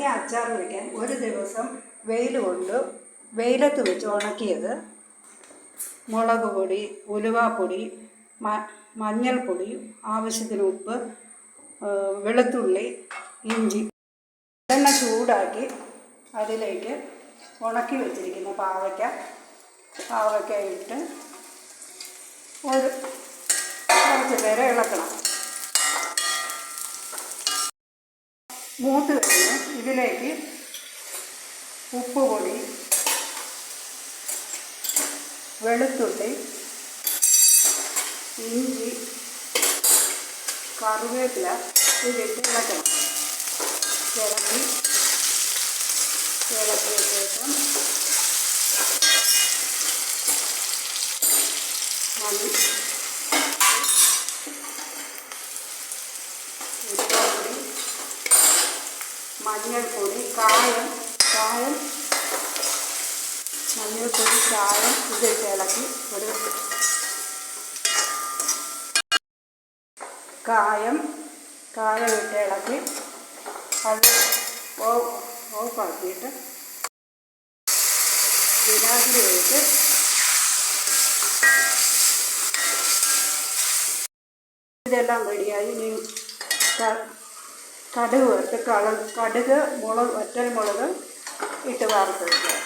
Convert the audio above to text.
പാവയ്ക്ക അച്ചാർ വയ്ക്കാൻ ഒരു ദിവസം വെയിൽ കൊണ്ട് വെയിലത്ത് വെച്ച് ഉണക്കിയത് മുളക് പൊടി ഉലുവാപ്പൊടി മ മഞ്ഞൾപ്പൊടി ആവശ്യത്തിന് ഉപ്പ് വെളുത്തുള്ളി ഇഞ്ചി എണ്ണ ചൂടാക്കി അതിലേക്ക് ഉണക്കി വെച്ചിരിക്കുന്ന പാവയ്ക്ക. പാവയ്ക്ക ഇട്ട് ഒരു കുറച്ച് നേരം ഇളക്കണം. മൂത്ത് കഴിഞ്ഞ് ഇതിലേക്ക് ഉപ്പ് പൊടി വെളുത്തുള്ളി ഇഞ്ചി കറിവേപ്പില ഇതിട്ട് ഇളക്കണം. ഇളക്കി ഇളക്കിയ ശേഷം മല്ലി മഞ്ഞൾപ്പൊടി കായം കായം മഞ്ഞൾപ്പൊടി കായം ഇതിട്ട് ഇളക്കി ഒരു കായം കായം ഇട്ട് ഇളക്കി അത് ഓഫാക്കിയിട്ട് വിനാഗിരി ഒഴിച്ച് ഇതെല്ലാം റെഡിയായി. ഇനി കടുക് വറുത്ത് കള കടുക് മുളക് വറ്റൽ മുളക് ഇട്ട് വറുത്ത് വയ്ക്കുക